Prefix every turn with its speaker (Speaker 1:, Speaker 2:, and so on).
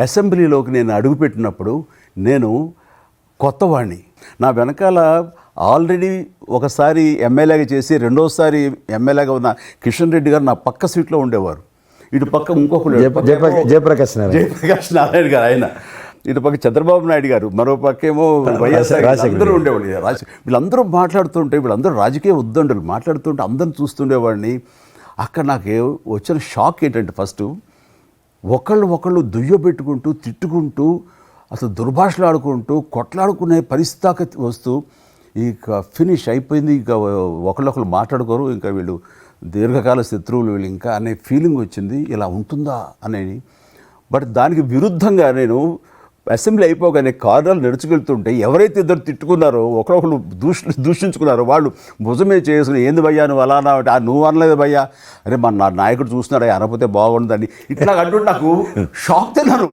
Speaker 1: అసెంబ్లీలోకి నేను అడుగుపెట్టినప్పుడు నేను కొత్తవాడిని నా వెనకాల ఆల్రెడీ ఒకసారి ఎమ్మెల్యేగా చేసి రెండోసారి ఎమ్మెల్యేగా ఉన్న కిషన్ రెడ్డి గారు నా పక్క సీట్లో ఉండేవారు. ఇటు పక్క ఇంకొకరు
Speaker 2: జయప్ర- జయప్ర- జయప్రకాష్ నారాయణ.
Speaker 1: జయప్రకాష్ నారాయణ గారు ఆయన. ఇటు పక్క చంద్రబాబు నాయుడు గారు మరో పక్కేమో వైఎస్ఆర్ అందరూ ఉండేవాళ్ళు. రాజ వీళ్ళందరూ మాట్లాడుతుంటే వీళ్ళందరూ రాజకీయ ఉద్దండులు మాట్లాడుతుంటే అందరిని చూస్తుండేవాడిని. అక్కడ నాకు వచ్చిన షాక్ ఏంటంటే ఫస్ట్ ఒకళ్ళు ఒకళ్ళు దుయ్యబెట్టుకుంటూ తిట్టుకుంటూ అసలు దుర్భాషలు ఆడుకుంటూ కొట్లాడుకునే పరిస్థితి వస్తూ ఇక ఫినిష్ అయిపోయింది. ఇక ఒకళ్ళొకళ్ళు మాట్లాడుకోరు. ఇంకా వీళ్ళు దీర్ఘకాల శత్రువులు వీళ్ళు ఇంకా అనే ఫీలింగ్ వచ్చింది. ఇలా ఉంటుందా అనేది. బట్ దానికి విరుద్ధంగా నేను అసెంబ్లీ అయిపోగానే కార్నర్లు నడుచుకెళ్తుంటే ఎవరైతే ఇద్దరు తిట్టుకున్నారో ఒకరొకరు దూష దూషించుకున్నారో వాళ్ళు భుజమే చేసుకుని ఏంది భయ్యా నువ్వు అలా అన్నావు ఆ నువ్వు అనలేదు భయ్యా. అరే మన నా నాయకుడు చూస్తున్నాడు అనకపోతే బాగుండదని. ఇట్లా అంటుంటే నాకు షాక్ తిన్నాను